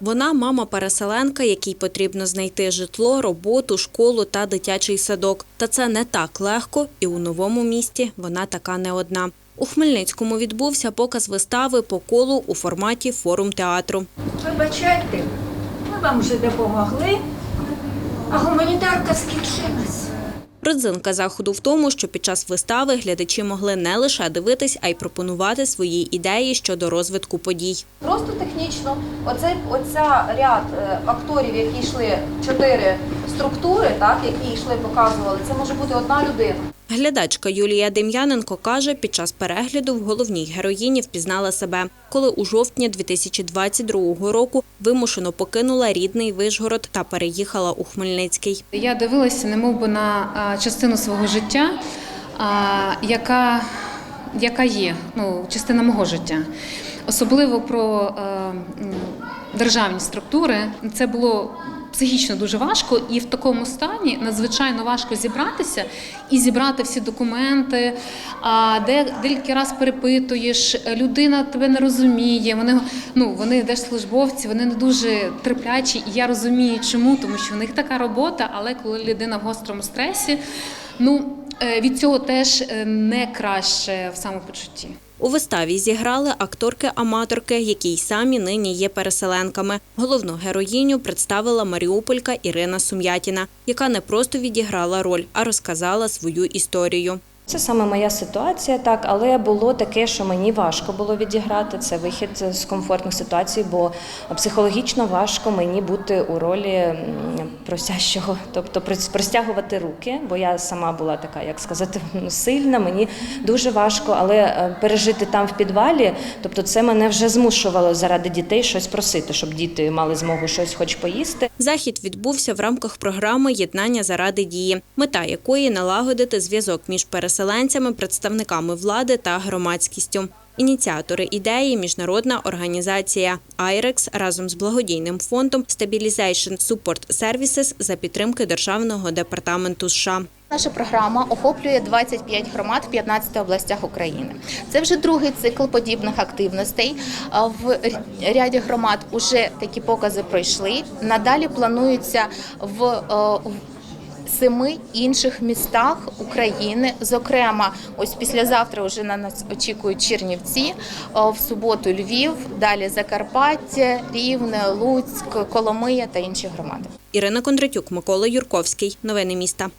Вона мама переселенка, якій потрібно знайти житло, роботу, школу та дитячий садок. Та це не так легко, і у новому місті вона така не одна. У Хмельницькому відбувся показ вистави по колу у форматі форум театру. Вибачайте, ми вам вже допомогли, а гуманітарка скінчилась. Родзинка заходу в тому, що під час вистави глядачі могли не лише дивитись, а й пропонувати свої ідеї щодо розвитку подій. Просто технічно, оцей оця ряд е, акторів, які йшли чотири структури, так які йшли, показували, це може бути одна людина. Глядачка Юлія Дем'яненко каже, під час перегляду в головній героїні впізнала себе, коли у жовтні 2022 року вимушено покинула рідний Вишгород та переїхала у Хмельницький. Я дивилася, немов би на частину свого життя, яка, яка є, ну, частина мого життя. Особливо про е, державні структури. Це було психічно дуже важко, і в такому стані надзвичайно важко зібратися і зібрати всі документи. А де деякий раз перепитуєш, людина тебе не розуміє. Вони ну вони держслужбовці, вони не дуже терплячі. І я розумію, чому, тому що в них така робота, але коли людина в гострому стресі, ну е, від цього теж е, не краще в самопочутті. У виставі зіграли акторки-аматорки, які й самі нині є переселенками. Головну героїню представила маріуполька Ірина Сум'ятіна, яка не просто відіграла роль, а розказала свою історію. Це саме моя ситуація, так, але було таке, що мені важко було відіграти. Це вихід з комфортних ситуацій, бо психологічно важко мені бути у ролі просящого, тобто прос- простягувати руки, бо я сама була така, як сказати, ну, сильна. Мені дуже важко, але е, пережити там в підвалі, тобто це мене вже змушувало заради дітей щось просити, щоб діти мали змогу щось хоч поїсти. Захід відбувся в рамках програми Єднання заради дії, мета якої налагодити зв'язок між переселенцями, представниками влади та громадськістю. Ініціатори ідеї міжнародна організація IREX разом з благодійним фондом Stabilization Support Services за підтримки Державного департаменту США. Наша програма охоплює 25 громад в 15 областях України. Це вже другий цикл подібних активностей. В ряді громад уже такі покази пройшли. Надалі плануються е, в семи інших містах України. Зокрема, ось післязавтра вже на нас очікують Чернівці, е, в суботу Львів, далі Закарпаття, Рівне, Луцьк, Коломия та інші громади. Ірина Кондратюк, Микола Юрковський. Новини міста.